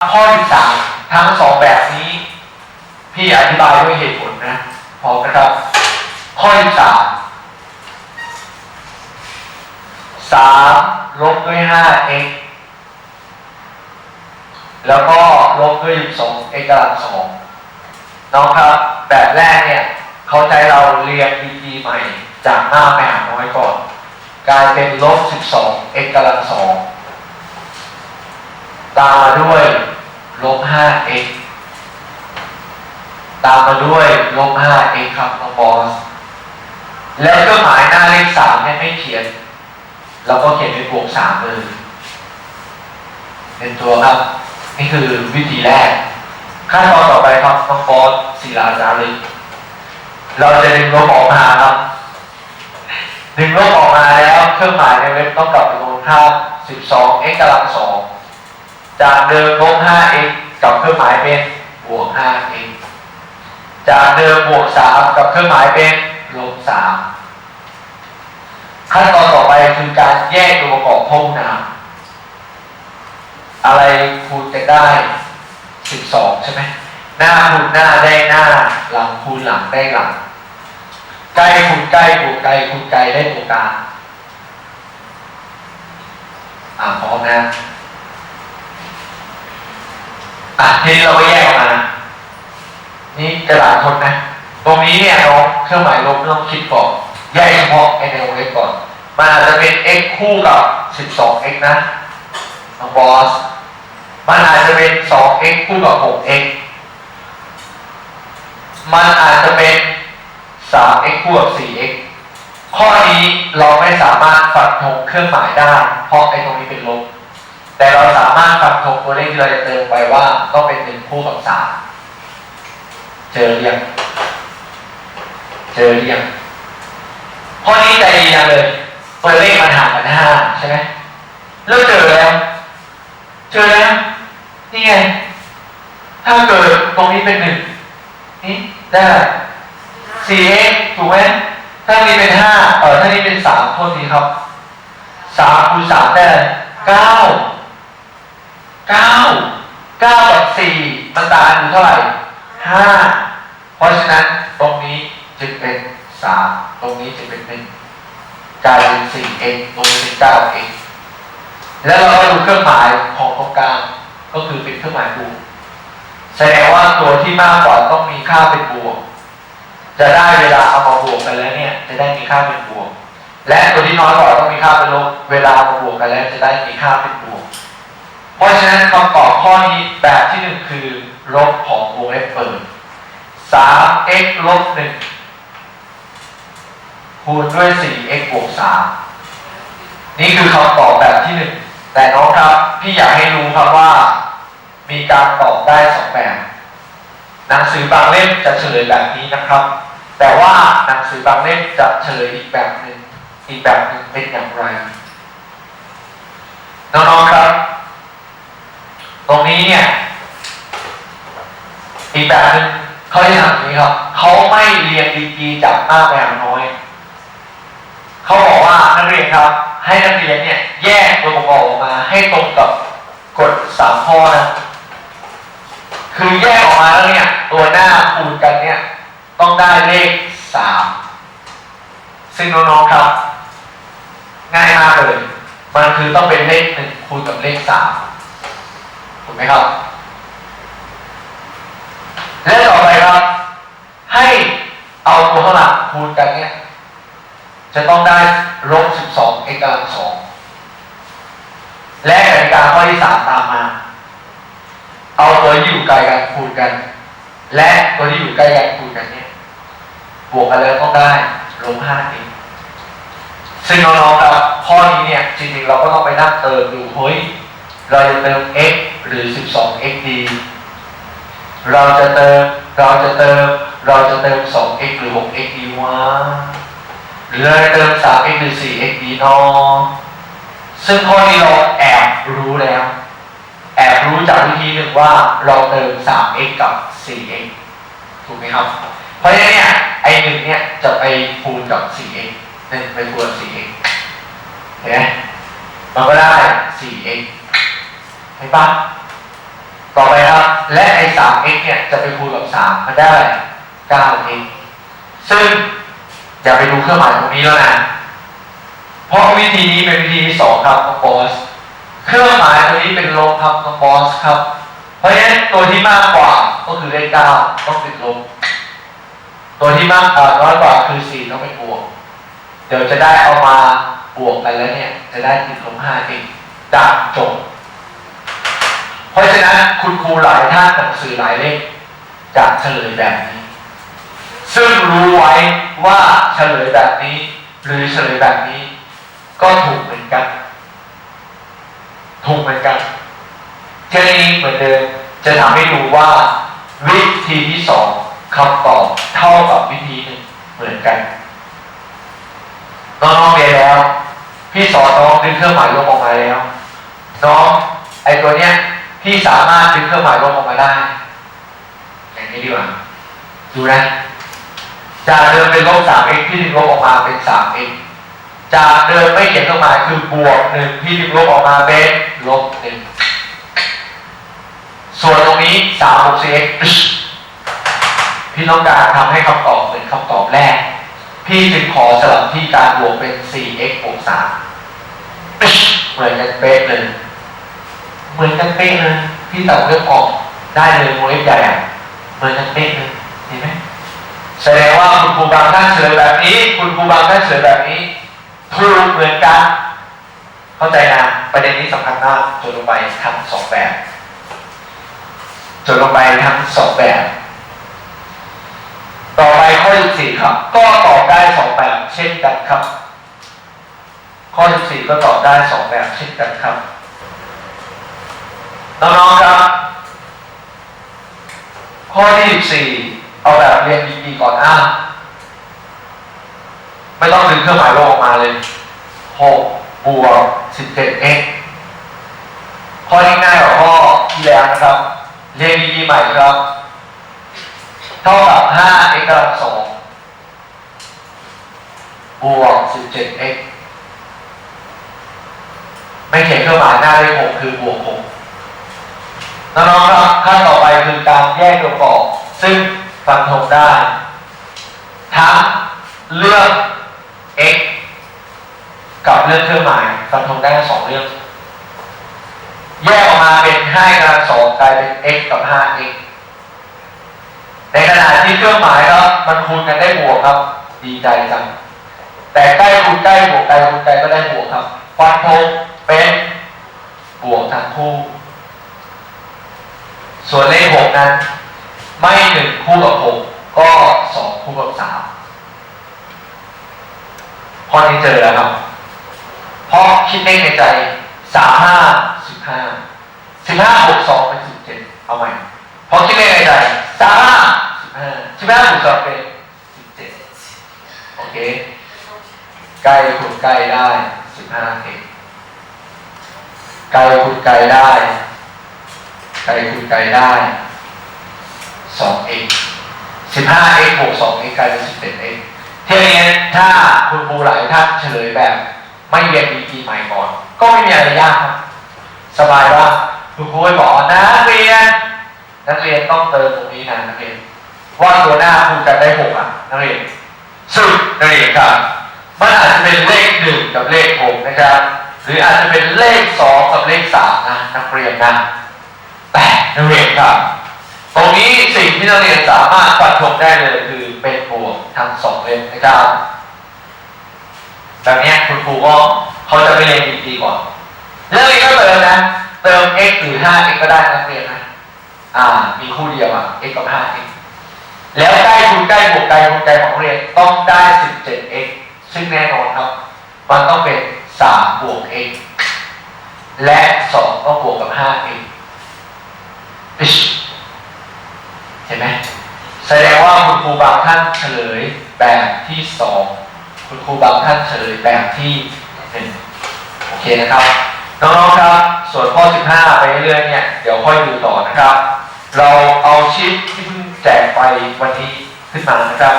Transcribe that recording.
ข้อที่สามทั้งสองแบบนี้ พี่อธิบายด้วยเหตุผลนะพร้อมนะครับข้อที่สามสามลบด้วยห้า x แล้วก็ลบด้วยสอง x กำลังสองน้องครับ แบบแรกเนี่ย เขาใช้เราเรียงดีๆใหม่ จากหน้าไปหาน้อยก่อน กลายเป็นลบสิบสอง x กำลังสอง ตามมาด้วยลบ 5x ตามมาด้วยลบ 5x ครับน้องบอสแล้วเครื่องหมายหน้าเลข3เนี่ยไม่เขียน เราก็เขียนเป็นบวก3เลยเป็นตัวครับ นี่คือวิธีแรก ขั้นตอนต่อไปครับน้องบอสศิลาจารึกเราจะดึงลบออกมาครับ ดึงลบออกมาแล้วเครื่องหมายในเว็บต้องกลับไปลงค่า 12x กำลังสอง จากเดิมลบ 5x กับเครื่องหมายเป็นบวก 5x จากเดิมบวก3กับเครื่องหมายเป็นลบ3ขั้นตอนต่อไปคือการแยกตัวประกอบห้องน้ำอะไรคูณกันได้12ใช่ไหมหน้าคูณหน้าได้หน้า หลังคูณหลังได้หลังใกล้คูณใกล้บวกไกลคูณไกลได้ตัวกลางอ่าพร้อมนะ อะทีนี้เราก็แยกออกมา นี่กระดาษทนนะ ตรงนี้เนี่ยน้องเครื่องหมายลบต้องคิดก่อนแยกเฉพาะไอในวงเล็บก่อน มันอาจจะเป็น x คู่กับ 12x นะน้องบอส มันอาจจะเป็น 2x คู่กับ 6x มันอาจจะเป็น 3x คู่กับ 4x ข้อนี้เราไม่สามารถฟันธงเครื่องหมายได้ เพราะไอ้ตรงนี้เป็นลบ แต่เราสามารถฟันธงตัวเลขที่เราจะเติมไปว่าต้องเป็นหนึ่งคู่กับสามเจอเรียงเจอเรียงข้อนี้ใจดีจังเลยตัวเลขมันห่างกันห้าใช่ไหมเริ่มเจอแล้ว เจอแล้ว นี่ไง ถ้าเกิดตรงนี้เป็นหนึ่งนี่ได้สี่เองถูกไหมถ้านี้เป็นห้าเออถ้านี้เป็นสามโทษทีครับสามคูณสามได้เก้า เก้าเก้ากับสี่มันต่างกันอยู่เท่าไหร่ห้าเพราะฉะนั้นตรงนี้จึงเป็นสามตรงนี้จึงเป็นหนึ่งกลายเป็นสี่เองตรงนี้เป็นเก้าเองแล้วเราก็ดูเครื่องหมายของตรงกลางก็คือเป็นเครื่องหมายบวกแสดงว่าตัวที่มากกว่าต้องมีค่าเป็นบวก จะได้เวลาเอามาบวกกันแล้วเนี่ย จะได้มีค่าเป็นบวก และตัวที่น้อยกว่าต้องมีค่าเป็นลบเวลาเอามาบวกกันแล้วจะได้มีค่าเป็นบวก เพราะฉะนั้นคำตอบข้อนี้แบบที่หนึ่งคือ ลบของวงเล็บเปิด 3x ลบ1คูณด้วย 4x บวก3นี่คือคำตอบแบบที่หนึ่งแต่น้องครับ พี่อยากให้รู้ครับว่า มีการตอบได้สองแบบหนังสือบางเล่มจะเฉลยแบบนี้นะครับ แต่ว่าหนังสือบางเล่มจะเฉลยอีกแบบหนึ่งอีกแบบหนึ่งเป็นอย่างไรน้องๆครับ ตรงนี้เนี่ยอีกแบบหนึ่งเขาจะทำอย่างนี้ครับเขาไม่เรียนดีกีจากมากไปหาน้อยเขาบอกว่านักเรียนครับ ให้นักเรียนเนี่ยแยกตัวประกอบออกมา ให้ตรงกับกฎสามข้อนะคือแยกออกมาแล้วเนี่ย ตัวหน้าคูณกันเนี่ย ต้องได้เลขสามซึ่งน้องๆครับ ง่ายมากเลย มันคือต้องเป็นเลขหนึ่งคูณกับเลขสาม ไหมครับและต่อไปครับ ให้เอาตัวข้างหลังคูณกันเนี่ยจะต้องได้ลบ12 x กำลังสองและกติกาข้อที่สามตามมา เอาตัวที่อยู่ไกลกันคูณกัน และตัวที่อยู่ใกล้กันคูณกันเนี่ยบวกกันแล้วต้องได้ลบ5 x ซึ่งน้องๆครับข้อนี้เนี่ยจริงๆเราก็ต้องไปนั่งเติมดูเฮ้ยเราจะเติม x หรือ 12x ดีเราจะเติม เราจะเติม เราจะเติม 2x หรือ 6x ดีวะหรือเราจะเติม 3x หรือ 4x ดีเนอซึ่งข้อนี้เราแอบรู้แล้ว แอบรู้จากวิธีหนึ่งว่าเราเติม 3x กับ 4x ถูกไหมครับ เพราะฉะนั้นเนี่ยไอหนึ่งเนี่ยจะไปคูณกับ 4x หนึ่งไปคูณ 4x เห็นไหมมันก็ได้ 4x เห็นปะ่อไปครับ และไอ้ 3x เนี่ยจะไปคูณกับ3มันได้ 9x ซึ่งอย่าไปดูเครื่องหมายตรงนี้แล้วนะ เพราะวิธีนี้เป็นวิธีที่สองครับน้องบอส เครื่องหมายตัวนี้เป็นลบครับน้องบอสครับ เพราะฉะนั้นตัวที่มากกว่าก็คือเลข9ต้องติดลบ ตัวที่มากกว่าน้อยกว่าคือ4ต้องเป็นบวก เดี๋ยวจะได้เอามาบวกกันแล้วเนี่ย จะได้ติดลบ5เองดับจบ ราะฉะนั้นคุณครูหลายท่านหนังสือหลายเล่มจะเฉลยแบบนี้ ซึ่งรู้ไว้ว่าเฉลยแบบนี้ หรือเฉลยแบบนี้ ก็ถูกเหมือนกัน ถูกเหมือนกันเทคนิคเหมือนเดิมจะทำให้ดูว่า วิธีที่สองคำตอบเท่ากับวิธีหนึ่งเหมือนกันน้องเรียนแล้ว พี่สอนน้องดึงเครื่องหมายลบออกมาแล้ว น้องไอตัวเนี้ย พี่สามารถดึงเครื่องหมายลบออกมาได้ อย่างนี้ดีกว่าดูนะจากเดิมเป็นลบ 3x พี่ดึงลบออกมาเป็นสาม x จากเดิมไม่เขียนเครื่องหมายคือบวกหนึ่งพี่ดึงลบออกมาเป็นลบหนึ่งส่วนตรงนี้3บวก 4x พี่ต้องการทำให้คำตอบเป็นคำตอบแรก พี่จึงขอสลับที่การบวกเป็น 4x บวก3เหมือนกันเป๊ะเลย เหมือนกันเป๊ะเลยพี่ตัดเรื่องออกได้เลยโมเลกุลใหญ่เหมือนกันเป๊ะเลยเห็นไหมแสดงว่าคุณครูบางท่านเฉลยแบบนี้ คุณครูบางท่านเฉลยแบบนี้ถูกเหมือนกัน เข้าใจนะประเด็นนี้สำคัญมากจดลงไปทั้งสองแบบจดลงไปทั้งสองแบบ ต่อไปข้อ14ครับ ก็ตอบได้สองแบบ เช่นกันครับ ข้อ14ก็ตอบได้สองแบบเช่นกันครับ น้องๆครับ ข้อที่14เอาแบบเรียนดีๆก่อนอะไม่ต้องดึงเครื่องหมายลบออกมาเลย6บวก 17x ข้อนี้ง่ายกว่าข้อที่แล้วนะครับ เรียนดีๆใหม่ครับ เท่ากับ 5x กำลังสองบวก 17x ไม่เขียนเครื่องหมายหน้าเลข6คือบวก6 น้องๆครับขั้นต่อไปคือการแยกตัวประกอบซึ่งฟันธงได้ทั้งเรื่อง x กับเรื่องเครื่องหมายฟันธงได้สองเรื่อง แยกออกมาเป็น5กำลังสองกลายเป็น x กับ 5x ในขณะที่เครื่องหมายครับมันคูณกันได้บวกครับ ดีใจจังแต่ใกล้คูณใกล้บวกใกล้คูณใกล้ก็ได้บวกครับฟันธงเป็นบวกทั้งคู่ ส่วนเลขหกนั้น ไม่หนึ่งคู่กับหกก็สองคู่กับสามข้อนี้เจอแล้วครับ เพราะคิดเลขในใจสามห้าสิบห้าสิบห้าบวกสองเป็นสิบเจ็ดเอาใหม่เพราะคิดเลขในใจสามห้าสิบห้าสิบห้าบวกสองเป็นสิบเจ็ดโอเคใกล้คูณใกล้ได้สิบห้าเองไกลคูณไกลได้ ไกลคูณไกลได้ 2x 15x บวก 2x กลายเป็น 11x ทีนี้ถ้าคุณครูหลายท่านเฉลยแบบ ไม่เรียน VP ใหม่ก่อน ก็ไม่มีอะไรยากครับสบายว่าคุณครูให้บอกว่านักเรียน นักเรียนต้องเติมตรงนี้นะนักเรียนว่าตัวหน้าคูณกันได้6อะนักเรียนสุดนักเรียนครับมันอาจจะเป็นเลข1กับเลข6นะครับ หรืออาจจะเป็นเลข2กับเลข3นะนักเรียนนะ นักเรียนครับ ตรงนี้สิ่งที่นักเรียนสามารถฟันธงได้เลยคือเป็นบวกทั้งสองเลนนะครับแบบนี้คุณครูก็เขาจะไม่เรียนดีก่อนแล้วเรียนก็เติมนะ เติม x หรือ 5x ก็ได้นักเรียนนะอ่า มีคู่เดียวอะ x กับ 5x แล้วใกล้คูณใกล้บวกใกล้คูณใกล้ของเรียนต้องได้ 17x ซึ่งแน่นอนครับมันต้องเป็น 3 บวก x และ2ต้องบวกกับ 5x อิช เห็นไหมแสดงว่าคุณครูบางท่านเฉลยแบบที่สองคุณครูบางท่านเฉลยแบบที่หนึ่งโอเคนะครับน้องๆครับ ส่วนข้อ 15 ไปเรื่อยเนี่ยเดี๋ยวค่อยดูต่อนะครับ เราเอาชิปที่เพิ่งแจกไปวันนี้ขึ้นมานะครับ